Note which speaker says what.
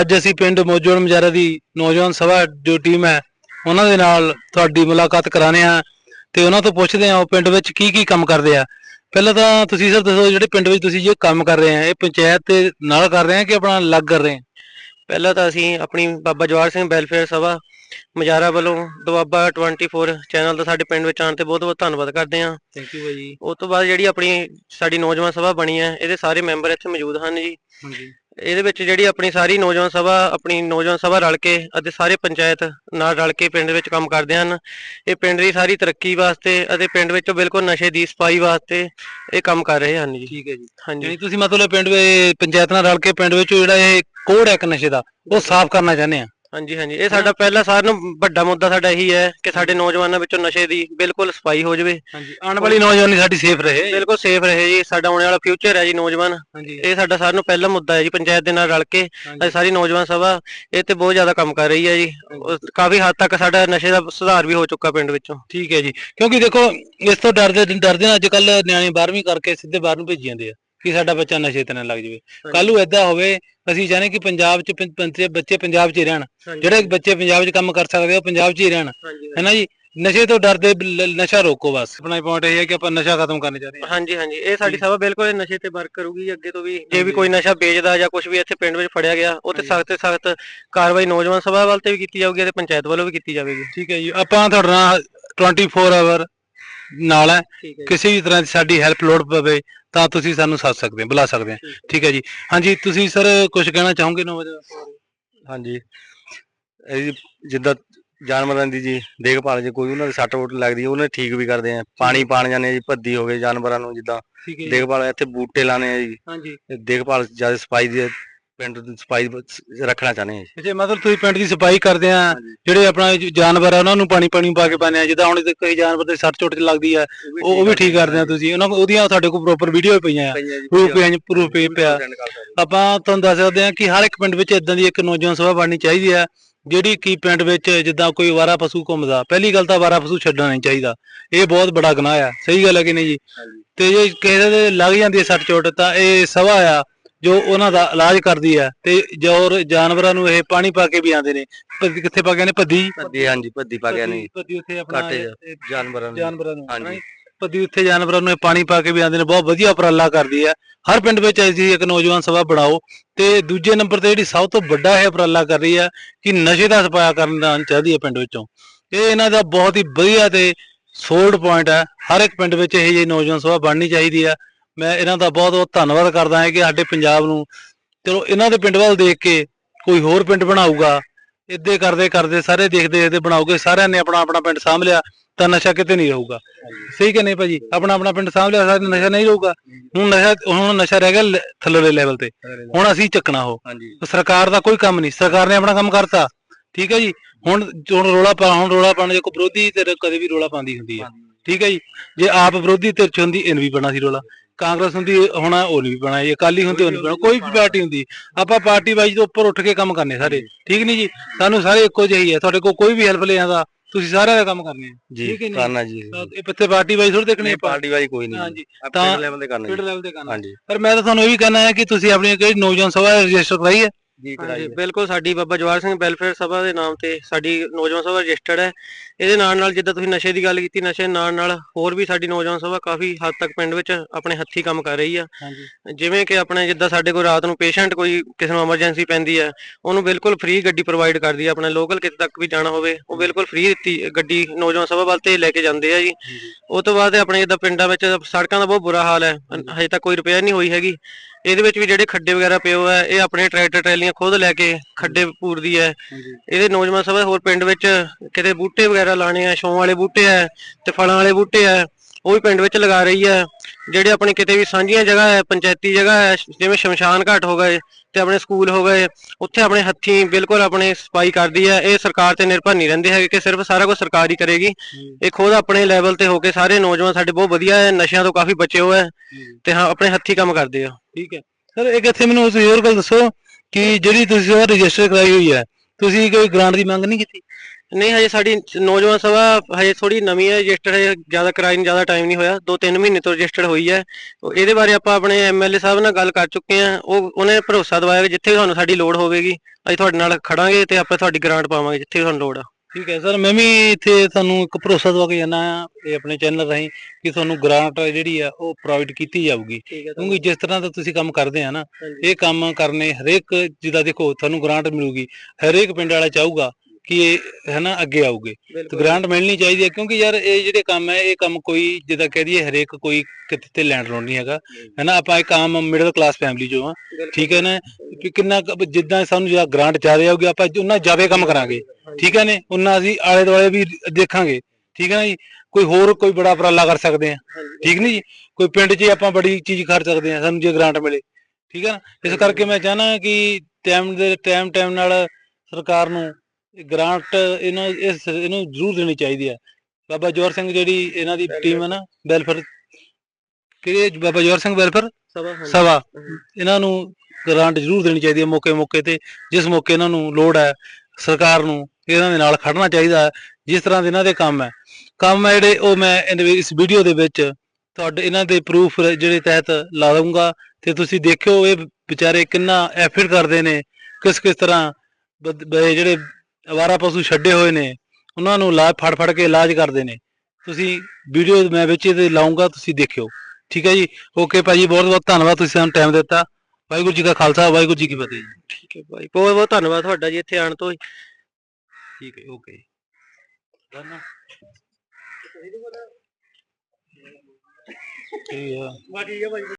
Speaker 1: ਅੱਜ ਅਸੀਂ ਪਿੰਡ ਮੋਜੋੜ ਮਜਾਰਾ ਦੀ ਨੌਜਵਾਨ ਸਭਾ ਜੋ ਟੀਮ ਹੈ ਉਹਨਾਂ ਦੇ ਨਾਲ ਤੁਹਾਡੀ ਮੁਲਾਕਾਤ ਕਰਾਣੇ ਆ ਤੇ ਉਹਨਾਂ ਤੋਂ ਪੁੱਛਦੇ ਆ ਉਹ ਪਿੰਡ ਵਿੱਚ ਕੀ ਕੀ ਕੰਮ ਕਰਦੇ ਆ। ਪਹਿਲਾਂ ਤਾਂ ਤੁਸੀਂ ਸਰ ਦੱਸੋ ਜਿਹੜੇ ਪਿੰਡ ਵਿੱਚ ਤੁਸੀਂ ਜੋ ਕੰਮ ਕਰ ਰਹੇ ਆ ਇਹ ਪੰਚਾਇਤ ਦੇ ਨਾਲ ਕਰ ਰਹੇ ਆ ਕਿ ਆਪਣਾ ਅਲੱਗ ਕਰ ਰਹੇ ਆ?
Speaker 2: ਪਹਿਲਾਂ ਤਾਂ ਅਸੀਂ ਆਪਣੀ ਬਾਬਾ ਜਵਾਹਰ ਸਿੰਘ ਵੈਲਫੇਅਰ ਸਭਾ ਮਜਾਰਾ ਵੱਲੋਂ ਦੁਆਬਾ 24 ਚੈਨਲ ਦਾ ਸਾਡੇ ਪਿੰਡ ਵਿੱਚ ਆਉਣ ਤੇ ਬਹੁਤ ਬਹੁਤ ਧੰਨਵਾਦ ਕਰਦੇ ਹਾਂ।
Speaker 1: ਥੈਂਕ ਯੂ ਭਾਈ
Speaker 2: ਉਸ ਤੋਂ ਬਾਅਦ ਜਿਹੜੀ ਆਪਣੀ ਸਾਡੀ ਨੌਜਵਾਨ ਸਭਾ ਬਣੀ ਹੈ ਇਹਦੇ ਸਾਰੇ ਮੈਂਬਰ ਇੱਥੇ ਮੌਜੂਦ ਹਨ ਜੀ।
Speaker 1: ਹਾਂਜੀ।
Speaker 2: ਇਹਦੇ ਵਿੱਚ ਜਿਹੜੀ ਆਪਣੀ ਸਾਰੀ ਨੌਜਵਾਨ ਸਭਾ ਆਪਣੀ ਨੌਜਵਾਨ ਸਭਾ ਰਲ ਕੇ ਅਤੇ ਸਾਰੇ ਪੰਚਾਇਤ ਨਾਲ ਰਲ ਕੇ ਪਿੰਡ ਵਿੱਚ ਕੰਮ ਕਰਦੇ ਹਨ। ਇਹ ਪਿੰਡ ਦੀ ਸਾਰੀ ਤਰੱਕੀ ਵਾਸਤੇ ਅਤੇ ਪਿੰਡ ਵਿੱਚੋਂ ਬਿਲਕੁਲ ਨਸ਼ੇ ਦੀ ਸਫ਼ਾਈ ਵਾਸਤੇ ਇਹ ਕੰਮ ਕਰ ਰਹੇ ਹਨ ਜੀ।
Speaker 1: ਠੀਕ ਹੈ ਜੀ।
Speaker 2: ਹਾਂਜੀ।
Speaker 1: ਯਾਨੀ ਤੁਸੀਂ ਮਤਲਬ ਪਿੰਡ ਵਿੱਚ ਪੰਚਾਇਤ ਨਾਲ ਰਲ ਕੇ ਪਿੰਡ ਵਿੱਚ ਜਿਹੜਾ ਇਹ ਕੋਡ ਹੈ ਇੱਕ ਨਸ਼ੇ ਦਾ ਉਹ ਸਾਫ਼ ਕਰਨਾ ਚਾਹੁੰਦੇ ਆ?
Speaker 2: ਹਾਂਜੀ ਹਾਂਜੀ। ਇਹ ਸਾਡਾ ਪਹਿਲਾ ਸਾਰਿਆਂ ਨੂੰ ਵੱਡਾ ਮੁੱਦਾ ਸਾਡਾ ਇਹੀ ਹੈ ਕਿ ਸਾਡੇ ਨੌਜਵਾਨਾਂ ਵਿੱਚੋਂ ਨਸ਼ੇ ਦੀ ਬਿਲਕੁਲ ਸਫ਼ਾਈ ਹੋ ਜਾਵੇ।
Speaker 1: ਹਾਂਜੀ ਆਉਣ ਵਾਲੀ ਨੌਜਵਾਨੀ ਸਾਡੀ ਸੇਫ ਰਹੇ।
Speaker 2: ਬਿਲਕੁਲ ਸੇਫ ਰਹੇ ਜੀ। ਸਾਡਾ ਆਉਣ ਵਾਲਾ ਫਿਊਚਰ ਹੈ ਜੀ ਨੌਜਵਾਨ।
Speaker 1: ਹਾਂਜੀ।
Speaker 2: ਇਹ ਸਾਡਾ ਸਾਰਿਆਂ ਨੂੰ ਪਹਿਲਾ ਮੁੱਦਾ ਹੈ ਜੀ ਪੰਚਾਇਤ ਦੇ ਨਾਲ ਰਲ ਕੇ। ਅਸੀਂ ਸਾਰੀ ਨੌਜਵਾਨ ਸਭਾ ਇਹ ਤੇ ਬਹੁਤ ਜ਼ਿਆਦਾ ਕੰਮ ਕਰ ਰਹੀ ਹੈ ਜੀ। ਕਾਫੀ ਹੱਦ ਤੱਕ ਸਾਡਾ ਨਸ਼ੇ ਦਾ ਸੁਧਾਰ ਵੀ ਹੋ ਚੁੱਕਾ ਪਿੰਡ ਵਿੱਚੋਂ।
Speaker 1: ਠੀਕ ਹੈ ਜੀ। ਕਿਉਂਕਿ ਦੇਖੋ ਇਸ ਤੋਂ ਡਰਦੇ ਡਰਦੇ ਅੱਜ ਕੱਲ ਨਿਆਣੇ 12ਵੀਂ ਕਰਕੇ ਸਿੱਧੇ ਬਾਹਰ ਨੂੰ ਭੇਜੀ ਜਾਂਦੇ ਆ। ਕਿ ਸਾਡਾ ਬੱਚਾ ਨਸ਼ੇ ਤੇ ਨਾ ਲੱਗ ਜਾਵੇ। ਕੱਲ ਨੂੰ ਏਦਾਂ ਹੋਵੇ ਅਸੀਂ ਚਾਹੁੰਦੇ ਕਿ ਪੰਜਾਬ 'ਚ ਪੰ- ਪੰਜ- ਬੱਚੇ ਪੰਜਾਬ 'ਚ ਹੀ ਰਹਿਣ। ਜਿਹੜੇ ਬੱਚੇ ਪੰਜਾਬ 'ਚ ਕੰਮ ਕਰ ਸਕਦੇ ਆ ਉਹ ਪੰਜਾਬ 'ਚ ਹੀ ਰਹਿਣ। ਹੈ ਨਾ ਜੀ? ਨਸ਼ੇ ਤੋਂ ਡਰਦੇ ਬ- ਲ- ਨਸ਼ਾ ਰੋਕੋ ਬਸ। ਆਪਣਾ ਪੁਆਇੰਟ ਇਹ ਹੈ ਕਿ ਆਪਾਂ ਨਸ਼ਾ ਖਤਮ ਕਰਨਾ ਚਾਹਦੇ ਹਾਂ।
Speaker 2: ਹਾਂਜੀ ਹਾਂਜੀ। ਇਹ ਸਾਡੀ ਸਭਾ ਬਿਲਕੁਲ ਇਹ ਨਸ਼ੇ ਤੇ ਵਰਕ ਕਰੂਗੀ। ਅੱਗੇ ਤੋਂ ਵੀ ਜੇ ਵੀ ਕੋਈ ਨਸ਼ਾ ਵੇਚਦਾ ਜਾਂ ਕੁਝ ਵੀ ਇੱਥੇ ਪਿੰਡ ਵਿੱਚ ਫੜਿਆ ਗਿਆ ਉਹ ਤੇ ਸਖਤ ਤੇ ਸਖਤ ਕਾਰਵਾਈ ਨੌਜਵਾਨ ਸਭਾ ਵੱਲ ਤੇ ਵੀ ਕੀਤੀ ਜਾਊਗੀ ਤੇ ਪੰਚਾਇਤ ਵੱਲੋਂ ਵੀ ਕੀਤੀ ਜਾਵੇਗੀ।
Speaker 1: ਠੀਕ ਹੈ ਜੀ। ਆਪਾਂ ਤੁਹਾਡੇ ਨਾਲ 24 ਆਵਰ ਨਾਲ ਹੈ। ਕਿਸੇ ਵੀ ਤਰ੍ਹਾਂ ਦੀ ਸਾਡੀ ਹੈਲਪ ਲੋੜ ਪਵੇ ਤਾਂ ਤੁਸੀਂ ਸਾਨੂੰ ਸੱਦ ਸਕਦੇ ਹੋ ਬੁਲਾ ਸਕਦੇ ਹੋ। ਠੀਕ ਹੈ। ਜੀ। ਹਾਂਜੀ ਤੁਸੀਂ ਸਰ ਕੁਝ ਕਹਿਣਾ ਚਾਹੋਗੇ ਨੌਜਵਾਨ
Speaker 3: ਹਾਂਜੀ। ਇਹ ਜੀ ਜਿੱਦਾਂ ਜਾਨਵਰਾਂ ਦੀ ਜੀ ਦੇਖਭਾਲ ਜੇ ਕੋਈ ਉਹਨਾਂ ਦੇ ਸੱਟ ਵੁੱਟ ਲੱਗਦੀ ਹੈ, ਉਹਨੇ ਠੀਕ ਵੀ ਕਰਦੇ ਆ। ਪਾਣੀ ਪਾਣ ਜਾਂਦੇ ਆ ਜੀ ਭੱਦੀ ਹੋ ਗਏ ਜਾਨਵਰਾਂ ਨੂੰ ਜਿੱਦਾਂ ਦੇਖਭਾਲ ਇੱਥੇ ਬੂਟੇ ਲਾਣੇ ਆ ਜੀ।
Speaker 1: ਹਾਂਜੀ।
Speaker 3: ਦੇਖਭਾਲ ਜ਼ਿਆਦਾ ਸਫ਼ਾਈ ਦੀ ਪਿੰਡ ਦੀ ਸਫ਼ਾਈ ਰੱਖਣਾ ਚਾਹੁੰਦੇ ਆ ਜੀ।
Speaker 1: ਜੇ ਮਤਲਬ ਤੁਸੀਂ ਪਿੰਡ ਦੀ ਸਫ਼ਾਈ ਕਰਦੇ ਆ। ਜਿਹੜੇ ਆਪਣਾ ਜਾਨਵਰ ਆ ਉਹਨਾਂ ਨੂੰ ਪਾਣੀ ਪਾਣੀ ਪਾ ਕੇ ਪਾਉਂਦੇ ਆ ਜਿੱਦਾਂ ਹੁਣ ਕਈ ਜਾਨਵਰ ਦੇ ਸੱਟ ਚੋਟ ਲੱਗਦੀ ਆ ਉਹ ਵੀ ਠੀਕ ਕਰਦੇ ਆ ਤੁਸੀਂ। ਉਹਨਾਂ ਉਹਦੀਆਂ ਤੁਹਾਡੇ ਕੋਲ ਪ੍ਰੋਪਰ ਵੀਡੀਓ ਪਈਆਂ ਆ। ਪ੍ਰੂਫ ਪਿਆ। ਪ੍ਰੂਫ ਪਿਆ ਆਪਾਂ ਤੁਹਾਨੂੰ ਦੱਸ ਸਕਦੇ ਹਾਂ ਕਿ ਹਰ ਇੱਕ ਪਿੰਡ ਵਿੱਚ ਇਦਾਂ ਦੀ ਇੱਕ ਨੌਜਵਾਨ ਸਭਾ ਬਣਨੀ ਚਾਹੀਦੀ ਹੈ ਜਿਹੜੀ ਕਿ ਪਿੰਡ ਵਿੱਚ ਜਿੱਦਾਂ ਕੋਈ ਵਾਰਾ ਪਸ਼ੂ ਘੁੰਮਦਾ। ਪਹਿਲੀ ਗੱਲ ਤਾਂ ਵਾਰਾ ਪਸ਼ੂ ਛੱਡਣਾ ਨਹੀਂ ਚਾਹੀਦਾ। ਇਹ ਬਹੁਤ ਬੜਾ ਗੁਨਾਹ ਆ। ਸਹੀ ਗੱਲ ਹੈ ਕਿ ਨਹੀਂ ਜੀ? ਤੇ ਜੇ ਕਿਸੇ ਦੇ ਲੱਗ ਜਾਂਦੀ ਹੈ ਸੱਟ ਚੋਟ ਤਾਂ ਇਹ ਸਭਾ ਆ। ਜੋ ਉਹਨਾਂ ਦਾ ਇਲਾਜ ਕਰਦੀ ਹੈ ਤੇ ਜੋਰ ਜਾਨਵਰਾਂ ਨੂੰ ਇਹ ਪਾਣੀ ਪਾ ਕੇ ਵੀ ਆਉਂਦੇ ਨੇ। ਭੱਦੀ ਕਿੱਥੇ ਪਾ ਕੇ ਨੇ ਭੱਦੀ?
Speaker 3: ਭੱਦੀ ਹਾਂਜੀ ਭੱਦੀ ਪਾ ਗਿਆ ਨਹੀਂ
Speaker 1: ਭੱਦੀ ਉੱਥੇ ਆਪਣਾ
Speaker 3: ਘਾਟੇ
Speaker 1: ਇਹ-
Speaker 3: ਜਾਨਵਰਾਂ ਨੂੰ।
Speaker 1: ਜਾਨਵਰਾਂ ਨੂੰ
Speaker 3: ਹਾਂਜੀ।
Speaker 1: ਭੱਦੀ ਉੱਥੇ ਜਾਨਵਰਾਂ ਨੂੰ ਇਹ ਪਾਣੀ ਪਾ ਕੇ ਵੀ ਆਉਂਦੇ ਨੇ। ਬਹੁਤ ਵਧੀਆ ਉਪਰਾਲਾ ਕਰਦੀ ਹੈ ਹਰ ਪਿੰਡ ਵਿੱਚ ਐਸੀ ਇੱਕ ਨੌਜਵਾਨ ਸਭਾ ਬਣਾਓ। ਤੇ ਦੂਜੇ ਨੰਬਰ ਤੇ ਜਿਹੜੀ ਸਭ ਤੋਂ ਵੱਡਾ ਇਹ ਉਪਰਾਲਾ ਕਰ ਰਹੀ ਹੈ ਕਿ ਨਸ਼ੇ ਦਾ ਸਪਾਇਆ ਕਰਨਾ ਚਾਹੀਦੀ ਹੈ ਪਿੰਡ ਵਿੱਚੋਂ। ਇਹ ਇਹਨਾਂ ਦਾ ਬਹੁਤ ਹੀ ਵਧੀਆ ਤੇ ਸੋਲਡ ਪੁਆਇੰਟ ਹੈ ਹਰ ਇੱਕ ਪਿੰਡ ਵਿੱਚ ਇਹ ਜਿਹੀ ਨੌਜਵਾਨ ਸਭਾ ਬਣਨੀ ਚਾਹੀਦੀ ਹੈ ਮੈਂ ਇਹਨਾਂ ਦਾ ਬਹੁਤ ਬਹੁਤ ਧੰਨਵਾਦ ਕਰਦਾ ਹਾਂ ਕਿ ਸਾਡੇ ਪੰਜਾਬ ਨੂੰ ਚਲੋ ਇਹਨਾਂ ਦੇ ਪਿੰਡ ਵੱਲ ਦੇਖ ਕੇ ਕੋਈ ਹੋਰ ਪਿੰਡ ਬਣਾਊਗਾ ਇੱਦੇ ਕਰਦੇ ਕਰਦੇ ਸਾਰੇ ਦੇਖਦੇ ਦੇਖਦੇ ਬਣਾਓਗੇ ਸਾਰਿਆਂ ਨੇ ਆਪਣਾ ਆਪਣਾ ਪਿੰਡ ਸਾਂਭ ਲਿਆ ਤਾਂ ਨਸ਼ਾ ਕਿਤੇ ਨਹੀਂ ਰਹੂਗਾ। ਸਹੀ ਕਿ ਨਹੀਂ ਭਾਜੀ? ਆਪਣਾ ਆਪਣਾ ਪਿੰਡ ਸਾਂਭ ਲਿਆ ਸਾਰੇ ਨਸ਼ਾ ਨਹੀਂ ਰਹੂਗਾ। ਹੁਣ ਨਸ਼ਾ ਹੁਣ ਨਸ਼ਾ ਰਹਿ ਗਿਆ ਲ- ਥੱਲੜੇ ਲੈਵਲ ਤੇ। ਹੁਣ ਅਸੀਂ ਚੱਕਣਾ ਉਹ।
Speaker 3: ਹਾਂਜੀ।
Speaker 1: ਸਰਕਾਰ ਦਾ ਕੋਈ ਕੰਮ ਨਹੀਂ। ਸਰਕਾਰ ਨੇ ਆਪਣਾ ਕੰਮ ਕਰਤਾ। ਠੀਕ ਹੈ ਜੀ? ਹੁਣ ਹੁਣ ਰੋਲਾ ਪਾ ਹੁਣ ਰੋਲਾ ਪਾਉਣ ਜੇ ਕੋਈ ਵਿਰੋਧੀ ਤੇ ਕਦੇ ਵੀ ਰੋਲਾ ਪਾਉਂਦੀ ਹੁੰਦੀ ਹੈ ਠੀਕ ਹੈ ਜੀ? ਜੇ ਆਪ ਵਿਰੋਧੀ ਚ ਹੁੰਦੀ ਇਹਨ ਵੀ ਬਣਾ ਸੀ ਰੋਲਾ। ਕਾਂਗਰਸ ਹੁੰਦੀ ਹੋਣਾ ਉਹ ਨਹੀਂ ਬਣਾਈ ਅਕਾਲੀ ਹੁੰਦੀ ਉਹ ਨਹੀਂ ਬਣਾ ਕੋਈ ਵੀ ਪਾਰਟੀ ਹੁੰਦੀ ਆਪਾਂ ਪਾਰਟੀ ਵਾਈਜ਼ ਤੋਂ ਉੱਪਰ ਉੱਠ ਕੇ ਕੰਮ ਕਰਨੇ ਸਾਰੇ ਠੀਕ ਨਹੀਂ ਜੀ? ਸਾਨੂੰ ਸਾਰੇ ਇੱਕੋ ਜਿਹੇ ਹੀ ਹੈ ਤੁਹਾਡੇ ਕੋਲ ਕੋਈ ਵੀ ਹੈਲਪ ਲੈ ਆਂਦਾ ਤੁਸੀਂ ਸਾਰਿਆਂ ਦਾ ਕੰਮ ਕਰਨੇ ਆ
Speaker 3: ਜੀ
Speaker 1: ਠੀਕ ਹੈ ਜੀ।
Speaker 3: ਕਰਨਾ ਜੀ।
Speaker 1: ਤਾਂ ਇਹ ਪਿੱਛੇ ਪਾਰਟੀ ਵਾਈਜ਼ ਥੋੜੀ ਦੇਖਣੇ
Speaker 3: ਪਾਰਟੀ ਵਾਲੀ ਕੋਈ ਨਹੀਂ
Speaker 1: ਹਾਂਜੀ
Speaker 3: ਤਾਂ ਲੈਵਲ ਤੇ ਕਰਨਾ ਜੀ?
Speaker 1: ਲੈਵਲ ਤੇ ਕਰਨਾ?
Speaker 3: ਹਾਂਜੀ।
Speaker 1: ਪਰ ਮੈਂ ਤਾਂ ਤੁਹਾਨੂੰ ਇਹ ਵੀ ਕਹਿਣਾ ਹੈ ਕਿ ਤੁਸੀਂ ਆਪਣੀ ਕਿਹੜੀ ਨੌਜਵਾਨ ਸਭਾ ਰਜਿਸਟਰ ਕਰਾਈ ਹੈ?
Speaker 3: ਜੀ
Speaker 2: ਹਾਂਜੀ ਬਿਲਕੁਲ ਸਾਡੀ ਬਾਬਾ ਜਵਾਹਰ ਸਿੰਘ ਵੈਲਫੇਅਰ ਸਭਾ ਦੇ ਨਾਮ ਤੇ ਸਾਡੀ ਨੌਜਵਾਨ ਸਭਾ ਰਜਿਸਟਰਡ ਹੈ। ਇਹਦੇ ਨਾਲ ਨਾਲ ਜਿੱਦਾਂ ਤੁਸੀਂ ਨਸ਼ੇ ਦੀ ਗੱਲ ਕੀਤੀ ਨਸ਼ੇ ਦੇ ਨਾਲ ਨਾਲ ਹੋਰ ਵੀ ਸਾਡੀ ਨੌਜਵਾਨ ਸਭਾ ਕਾਫੀ ਹੱਦ ਤੱਕ ਪਿੰਡ ਵਿੱਚ ਆਪਣੇ ਹੱਥੀ ਕੰਮ ਕਰ ਰਹੀ ਆ।
Speaker 1: ਹਾਂਜੀ।
Speaker 2: ਜਿਵੇਂ ਕਿ ਆਪਣੇ ਜਿੱਦਾਂ ਸਾਡੇ ਕੋਲ ਰਾਤ ਨੂੰ ਪੇਸ਼ੈਂਟ ਕੋਈ ਕਿਸੇ ਨੂੰ ਐਮਰਜੈਂਸੀ ਪੈਂਦੀ ਹੈ ਉਹਨੂੰ ਬਿਲਕੁਲ ਫ੍ਰੀ ਗੱਡੀ ਪ੍ਰੋਵਾਈਡ ਕਰਦੀ ਹੈ ਆਪਣੇ ਲੋਕਲ ਕਿਤੇ ਤੱਕ ਵੀ ਜਾਣਾ ਹੋਵੇ ਉਹ ਬਿਲਕੁਲ ਫ੍ਰੀ ਦਿੱਤੀ ਗੱਡੀ ਨੌਜਵਾਨ ਸਭਾ ਵੱਲ ਤੇ ਲੈ ਕੇ ਜਾਂਦੇ ਆ ਜੀ। ਉਹ ਤੋਂ ਬਾਅਦ ਆਪਣੇ ਜਿੱਦਾਂ ਪਿੰਡਾਂ ਵਿੱਚ ਸੜਕਾਂ ਦਾ ਬਹੁਤ ਬੁਰਾ ਹਾਲ ਹੈ। ਹਜੇ ਤੱਕ ਕੋਈ ਰਿਪੇਅਰ ਨਹੀਂ ਹੋਈ ਹੈਗੀ। ਇਹਦੇ ਵਿੱਚ ਵੀ ਜਿਹੜੇ ਖੱਡੇ ਵਗੈਰਾ ਪਏ ਹੋਏ ਆ ਇਹ ਆਪਣੇ ਟਰੈਕਟਰ ਟਰੈਲੀਆਂ ਖੁਦ ਲੈ ਕੇ ਖੱਡੇ ਪੂਰਦੀ ਹੈ। ਇਹਦੇ ਨੌਜਵਾਨ ਸਭਾ ਹੋਰ ਪਿੰਡ ਵਿੱਚ ਕਿਤੇ ਬੂਟੇ ਵਗੈਰਾ ਲਾਣੇ ਆ ਛੋਂ ਵਾਲੇ ਬੂਟੇ ਆ ਤੇ ਫਲਾਂ ਵਾਲੇ ਬੂਟੇ ਆ ਉਹ ਵੀ ਪਿੰਡ ਵਿੱਚ ਲਗਾ ਰਹੀ ਹੈ ਜਿਹੜੇ ਆਪਣੇ ਕਿਤੇ ਵੀ ਸਾਂਝੀਆਂ ਜਗ੍ਹਾ ਹੈ, ਪੰਚਾਇਤੀ ਜਗ੍ਹਾ ਹੈ ਜਿਵੇਂ ਸ਼ਮਸ਼ਾਨ ਘਾਟ ਹੋ ਗਏ ਤੇ ਆਪਣੇ ਸਕੂਲ ਹੋ ਗਏ, ਉੱਥੇ ਆਪਣੇ ਹੱਥੀਂ ਬਿਲਕੁਲ ਆਪਣੇ ਸਫ਼ਾਈ ਕਰਦੀ ਹੈ, ਇਹ ਸਰਕਾਰ ਤੇ ਨਿਰਭਰ ਨਹੀਂ ਰਹਿੰਦੇ ਹੈਗੇ ਕਿ ਸਿਰਫ ਸਾਰਾ ਕੁਝ ਸਰਕਾਰ ਹੀ ਕਰੇਗੀ। ਇਹ ਖੁਦ ਆਪਣੇ ਲੈਵਲ ਤੇ ਹੋ ਕੇ ਸਾਰੇ ਨੌਜਵਾਨ ਸਾਡੇ ਬਹੁਤ ਵਧੀਆ ਹੈ, ਨਸ਼ਿਆਂ ਤੋਂ ਕਾਫੀ ਬਚੇ ਹੋਏ ਹੈ ਤੇ ਹਾਂ, ਆਪਣੇ ਹੱਥੀਂ ਕੰਮ ਕਰਦੇ ਆ।
Speaker 1: ਠੀਕ ਹੈ। ਸਰ, ਇੱਕ ਇੱਥੇ ਮੈਨੂੰ ਤੁਸੀਂ ਹੋਰ ਗੱਲ ਦੱਸੋ ਕਿ ਜਿਹੜੀ ਤੁਸੀਂ ਉਹ ਰਜਿਸਟਰ ਕਰਾਈ ਹੋਈ ਹੈ, ਤੁਸੀਂ ਕੋਈ ਗ੍ਰਾਂਟ ਦੀ ਮੰਗ ਨਹੀਂ ਕੀਤੀ?
Speaker 2: ਨਹੀਂ ਹਜੇ ਸਾਡੀ ਨੌਜਵਾਨ ਸਭਾ ਹਜੇ ਥੋੜੀ ਨਵੀਂ ਹੈ ਰਜਿਸਟਰ ਹਜੇ ਜ਼ਿਆਦਾ ਕਰਾਈ ਨਹੀਂ ਜ਼ਿਆਦਾ ਟਾਈਮ ਨਹੀਂ ਹੋਇਆ। 2-3 ਮਹੀਨੇ ਤੋਂ ਰਜਿਸਟਰਡ ਹੋਈ ਹੈ। ਇਹਦੇ ਬਾਰੇ ਆਪਾਂ ਆਪਣੇ ਐਮਐਲਏ ਸਾਹਿਬ ਨਾਲ ਗੱਲ ਕਰ ਚੁੱਕੇ ਹਾਂ। ਉਹ ਉਹਨੇ ਭਰੋਸਾ ਦਵਾਇਆ ਕਿ ਜਿੱਥੇ ਵੀ ਤੁਹਾਨੂੰ ਸਾਡੀ ਲੋੜ ਹੋਵੇਗੀ ਅਸੀਂ ਤੁਹਾਡੇ ਨਾਲ ਖੜਾਂਗੇ ਤੇ ਆਪਾਂ ਤੁਹਾਡੀ ਗ੍ਰਾਂਟ ਪਾਵਾਂਗੇ ਜਿੱਥੇ ਤੁਹਾਨੂੰ ਲੋੜ ਆ।
Speaker 1: ਠੀਕ ਹੈ ਸਰ ਮੈਂ ਵੀ ਇੱਥੇ ਤੁਹਾਨੂੰ ਇੱਕ ਭਰੋਸਾ ਦਵਾ ਕੇ ਜਾਣਾ ਆ ਇਹ ਆਪਣੇ ਚੈਨਲ ਰਾਹੀਂ ਕਿ ਤੁਹਾਨੂੰ ਗ੍ਰਾਂਟ ਜਿਹੜੀ ਆ ਉਹ ਪ੍ਰੋਵਾਈਡ ਕੀਤੀ ਜਾਊਗੀ।
Speaker 2: ਹੈ
Speaker 1: ਕਿਉਂਕਿ ਜਿਸ ਤਰ੍ਹਾਂ ਦਾ ਤੁਸੀਂ ਕੰਮ ਕਰਦੇ ਆ ਨਾ ਇਹ ਕੰਮ ਕਰਨੇ ਹਰੇਕ ਜਿਹਦਾ ਦੇਖੋ ਤੁਹਾਨੂੰ ਗ੍ਰਾਂਟ ਮਿਲੂਗੀ ਹਰੇਕ ਪਿੰਡ ਵਾਲਾ ਚਾਹੂਗਾ ਕਿ ਇਹ ਹੈ ਨਾ ਅੱਗੇ ਆਊਗੇ। ਤੇ ਗ੍ਰਾਂਟ ਮਿਲਣੀ ਚਾਹੀਦੀ ਹੈ ਕਿਉਂਕਿ ਯਾਰ ਇਹ ਜਿਹੜੇ ਕੰਮ ਹੈ ਇਹ ਕੰਮ ਕੋਈ ਜਿੱਦਾਂ ਕਹਿ ਦਈਏ ਹਰੇਕ ਕੋਈ ਕਿਤੇ ਤੇ ਲੈਂਡ ਲੋਡ ਨਹੀਂ ਹੈਗਾ। ਹੈ ਨਾ ਆਪਾਂ ਇੱਕ ਆਮ ਮਿਡਲ ਕਲਾਸ ਫੈਮਿਲੀ ਚੋਂ ਆ ਠੀਕ ਹੈ ਨਾ ਕਿੰਨਾ ਜਿੱਦਾਂ ਸਾਨੂੰ ਜਿਹੜਾ ਗ੍ਰਾਂਟ ਜ਼ਿਆਦਾ ਆਊਗੀ ਆਪਾਂ ਉਹਨਾਂ ਜ਼ਿਆਦਾ ਕੰਮ ਕਰਾਂਗੇ। ਠੀਕ ਹੈ ਨੇ ਉਹਨਾਂ ਅਸੀਂ ਆਲੇ ਦੁਆਲੇ ਵੀ ਦੇਖਾਂਗੇ। ਠੀਕ ਹੈ ਨਾ ਜੀ ਕੋਈ ਹੋਰ ਕੋਈ ਬੜਾ ਉਪਰਾਲਾ ਕਰ ਸਕਦੇ ਆ ਠੀਕ ਨਹੀਂ ਜੀ ਕੋਈ ਪਿੰਡ 'ਚ ਆਪਾਂ ਬੜੀ ਚੀਜ਼ ਕਰ ਸਕਦੇ ਆ ਸਾਨੂੰ ਜੇ ਗ੍ਰਾਂਟ ਮਿਲੇ। ਠੀਕ ਹੈ ਨਾ ਇਸ ਕਰਕੇ ਮੈਂ ਚਾਹਨਾ ਕਿ ਟਾਈਮ ਦੇ ਟਾਈਮ ਟਾਈਮ ਨਾਲ ਸਰਕਾਰ ਨੂੰ ਗ੍ਰਾਂਟ ਇਹਨਾਂ ਇਸ ਇਹਨੂੰ ਜ਼ਰੂਰ ਦੇਣੀ ਚਾਹੀਦੀ ਹੈ। ਬਾਬਾ ਜੋਰ ਸਿੰਘ ਜਿਹੜੀ ਇਹਨਾਂ ਦੀ ਟੀਮ ਹੈ ਨਾ ਵੈਲਫੇਅਰ ਕਿਹੜੇ ਬਾਬਾ ਜੋਰ ਸਿੰਘ ਵੈਲਫੇਅਰ
Speaker 2: ਸਭਾ
Speaker 1: ਇਹਨਾਂ ਨੂੰ ਗ੍ਰਾਂਟ ਜ਼ਰੂਰ ਦੇਣੀ ਚਾਹੀਦੀ ਹੈ ਮੌਕੇ ਮੌਕੇ ਤੇ ਜਿਸ ਮੌਕੇ ਇਹਨਾਂ ਨੂੰ ਲੋੜ ਹੈ ਸਰਕਾਰ ਨੂੰ ਇਹਨਾਂ ਦੇ ਨਾਲ ਖੜਨਾ ਚਾਹੀਦਾ ਜਿਸ ਤਰ੍ਹਾਂ ਦੇ ਇਹਨਾਂ ਦੇ ਕੰਮ ਹੈ। ਕੰਮ ਹੈ ਜਿਹੜੇ ਉਹ ਮੈਂ ਇਸ ਵੀਡੀਓ ਦੇ ਵਿੱਚ ਤੁਹਾਡੇ ਇਹਨਾਂ ਦੇ ਪ੍ਰੂਫ ਜਿਹੜੇ ਤਹਿਤ ਲਾ ਦਊਂਗਾ ਤੇ ਤੁਸੀਂ ਦੇਖਿਓ ਇਹ ਵਿਚਾਰੇ ਕਿੰਨਾ ਐਫਰਟ ਕਰਦੇ ਨੇ ਕਿਸ ਕਿਸ ਤਰ੍ਹਾਂ ਇਹ ਜਿਹੜੇ ਅਵਾਰਾ ਪਸ਼ੂ ਛੱਡੇ ਹੋਏ ਨੇ ਉਹਨਾਂ ਨੂੰ ਇਲਾਜ ਫੜ ਫੜ ਕੇ ਇਲਾਜ ਕਰਦੇ ਨੇ। ਤੁਸੀਂ ਵੀਡੀਓ ਮੈਂ ਵਿੱਚ ਇਹਦੇ ਲਾਉਂਗਾ ਤੁਸੀਂ ਦੇਖਿਓ। ਠੀਕ ਹੈ ਜੀ? ਓਕੇ ਭਾਜੀ ਬਹੁਤ ਬਹੁਤ ਧੰਨਵਾਦ ਤੁਸੀਂ ਸਾਨੂੰ ਟਾਈਮ ਦਿੱਤਾ। ਵਾਹਿਗੁਰੂ ਜੀ ਕਾ ਖਾਲਸਾ ਵਾਹਿਗੁਰੂ ਜੀ ਕੀ ਫਤਿਹ ਜੀ।
Speaker 2: ਠੀਕ ਹੈ ਭਾਈ ਬਹੁਤ ਬਹੁਤ ਧੰਨਵਾਦ ਤੁਹਾਡਾ ਜੀ ਇੱਥੇ ਆਉਣ ਤੋਂ
Speaker 1: ਠੀਕ ਹੈ ਓਕੇ ਠੀਕ ਹੈ
Speaker 2: ਠੀਕ ਹੈ ਭਾਈ।